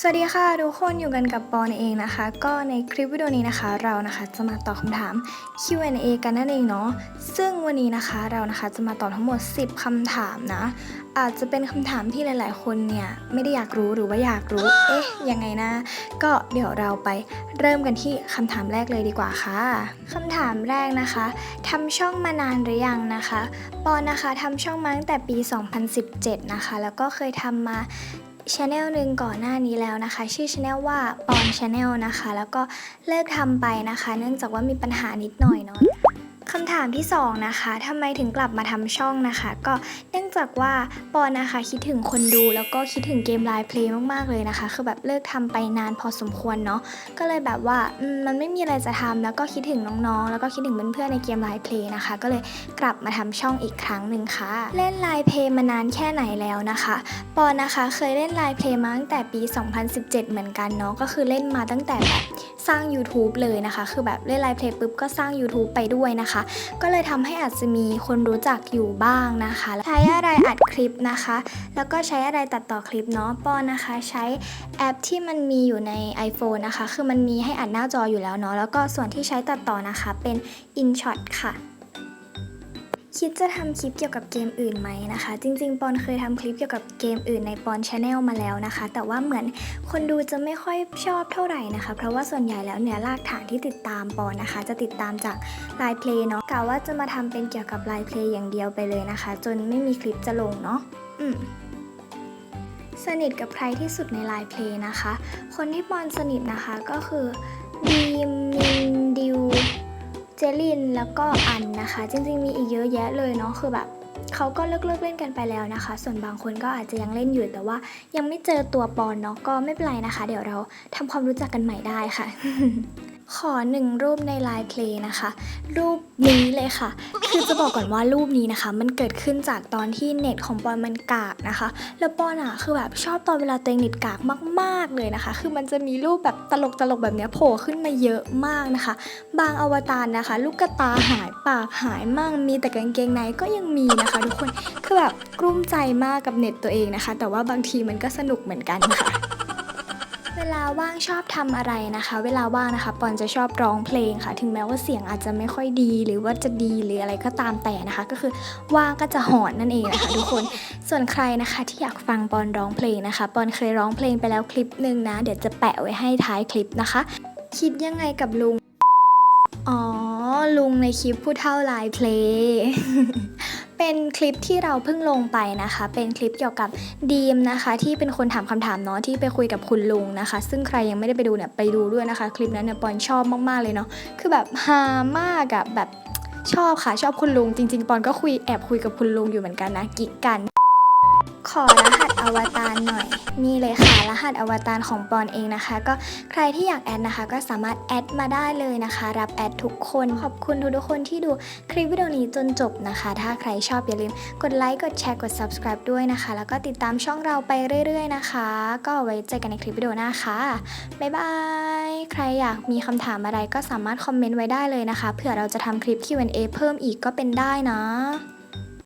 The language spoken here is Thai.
สวัสดีค่ะทุกคนอยู่กันกับปอนเองนะคะ ก็ในคลิปวิดีโอนี้นะคะ เรานะคะจะมาตอบคำถาม Q&A กันนั่นเองเนาะซึ่งวันนี้นะคะเรานะคะจะมาตอบทั้งหมด 10คำถามนะ อาจจะเป็นคำถามที่หลาย ๆ คนเนี่ยไม่ได้อยากรู้หรือว่าอยากรู้ เอ๊ะยังไงนะก็เดี๋ยวเราไปเริ่มกันที่คำถามแรกเลยดีกว่าค่ะคำถามแรกนะคะทำช่องมานานหรือยังนะคะ ปอนนะคะทำช่องมาตั้งแต่ปี 2017 นะคะ แล้วก็เคยทำมา ช anel หนึ่งก่อนหน้านี้แล้วนะคะ ชื่อช anel ว่าปอนช anel นะคะ แล้วก็เลิกทำไปนะคะ เนื่องจากว่ามีปัญหานิดหน่อยเนาะคำถามที่ 2 นะคะทำไมถึงกลับมาทำช่องนะคะ ก็เนื่องจากว่า ปอนนะคะคิดถึงคนดูแล้วก็คิดถึงเกมไลฟ์เพลย์มากๆเลยนะคะ คือแบบเลิกทำไปนานพอสมควรเนาะก็เลยแบบว่ามันไม่มีอะไรจะทำแล้วก็คิดถึงน้องๆ แล้วก็คิดถึงเพื่อนๆในเกมไลฟ์เพลย์นะคะ ก็เลยกลับมาทำช่องอีกครั้งหนึ่งค่ะ เล่นไลฟ์เพลย์มานานแค่ไหนแล้วนะคะปอนนะคะเคยเล่นไลฟ์เพลย์มาตั้งแต่ปี 2017 เหมือนกันเนาะก็คือเล่นมาตั้งแต่แบบสร้าง YouTube เลยนะคะ คือแบบเล่นไลฟ์เพลย์ปุ๊บก็สร้าง YouTube ไปด้วยนะคะ ก็เลยทำให้อาจจะมีคนรู้จักอยู่บ้างนะคะใช้อะไรอัดคลิปนะคะ แล้วก็ใช้อะไรตัดต่อคลิปเนาะปอนนะคะ ใช้แอปที่มันมีอยู่ใน iPhone นะคะ คือมันมีให้อัดหน้าจออยู่แล้วเนาะแล้วก็ส่วนที่ใช้ตัดต่อนะคะเป็น InShot ค่ะ คิดจะทำคลิปเกี่ยวกับเกมอื่นไหมนะคะ จริงๆ ปอนเคยทำคลิปเกี่ยวกับเกมอื่นในปอนชาแนลมาแล้วนะคะ แต่ว่าเหมือนคนดูจะไม่ค่อยชอบเท่าไหร่นะคะ เพราะว่าส่วนใหญ่แล้วเนี่ยรากฐานที่ติดตามปอนนะคะ จะติดตามจากไลน์เพลย์เนาะกะว่าจะมาทำเป็นเกี่ยวกับไลน์เพลย์อย่างเดียวไปเลยนะคะ จนไม่มีคลิปจะลงเนาะอืมสนิทกับใครที่สุดในไลน์เพลย์นะคะ คนที่ปอนสนิทนะคะก็คือบีมมิ ลินแล้วก็อันนะคะ จริงๆมีอีกเยอะแยะเลยเนาะคือแบบเขาก็เลิกเลิกเล่นกันไปแล้วนะคะ ส่วนบางคนก็อาจจะยังเล่นอยู่แต่ว่า ยังไม่เจอตัวปอนเนาะก็ไม่เป็นไรนะคะ เดี๋ยวเราทำความรู้จักกันใหม่ได้ค่ะ ขอหนึ่งรูปในไลน์เพลย์นะคะ รูปนี้เลยค่ะ คือจะบอกก่อนว่ารูปนี้นะคะ มันเกิดขึ้นจากตอนที่เน็ตของปอนมันกากนะคะ แล้วปอนอะคือแบบชอบตอนเวลาตัวเองเน็ตกากมากๆเลยนะคะ คือมันจะมีรูปแบบตลกๆแบบเนี้ยโผล่ขึ้นมาเยอะมากนะคะ บางอวตารนะคะ ลูกกระตาหายปากหายมั่งมีแต่กางเกงในก็ยังมีนะคะ ทุกคนคือแบบกลุ้มใจมากกับเน็ตตัวเองนะคะ แต่ว่าบางทีมันก็สนุกเหมือนกันค่ะ ลาว่างชอบทำอะไรนะคะ เวลาว่างนะคะ ปอนจะชอบร้องเพลงค่ะ ถึงแม้ว่าเสียงอาจจะไม่ค่อยดี หรือว่าจะดีหรืออะไรก็ตามแต่นะคะ ก็คือว่างก็จะหอนนั่นเองนะคะทุกคน ส่วนใครนะคะที่อยากฟังปอนร้องเพลงนะคะ ปอนเคยร้องเพลงไปแล้วคลิปหนึ่งนะ เดี๋ยวจะแปะไว้ให้ท้ายคลิปนะคะ คิดยังไงกับลุง อ๋อ ลุงในคลิปผู้เท่าลายเพลงเป็นคลิปที่เราเพิ่งลงไปนะคะ เป็นคลิปเกี่ยวกับดีมนะคะ ที่เป็นคนถามคำถามเนาะที่ไปคุยกับคุณลุงนะคะ ซึ่งใครยังไม่ได้ไปดูเนี่ยไปดูด้วยนะคะ คลิปนั้นเนี่ยปอนชอบมากๆเลยเนาะคือแบบฮามากอะแบบชอบค่ะชอบคุณลุงจริง ๆ ปอนก็คุยแอบคุยกับคุณลุงอยู่เหมือนกันนะกิ๊กกัน ขอรหัสอวตารหน่อย นี่เลยค่ะ รหัสอวตารของปอนเองนะคะ ก็ใครที่อยากแอดนะคะ ก็สามารถแอดมาได้เลยนะคะ รับแอดทุกคน ขอบคุณทุกๆคนที่ดูคลิปวิดีโอนี้จนจบนะคะ ถ้าใครชอบอย่าลืมกดไลค์ กดแชร์ กด subscribe ด้วยนะคะ แล้วก็ติดตามช่องเราไปเรื่อย ๆ นะคะ ก็ไว้เจอกันในคลิปวิดีโอหน้าค่ะบ๊ายบาย ใครอยากมีคำถามอะไรก็สามารถคอมเมนต์ไว้ได้เลยนะคะ เผื่อเราจะทำคลิป Q&A เพิ่มอีกก็เป็นได้นะ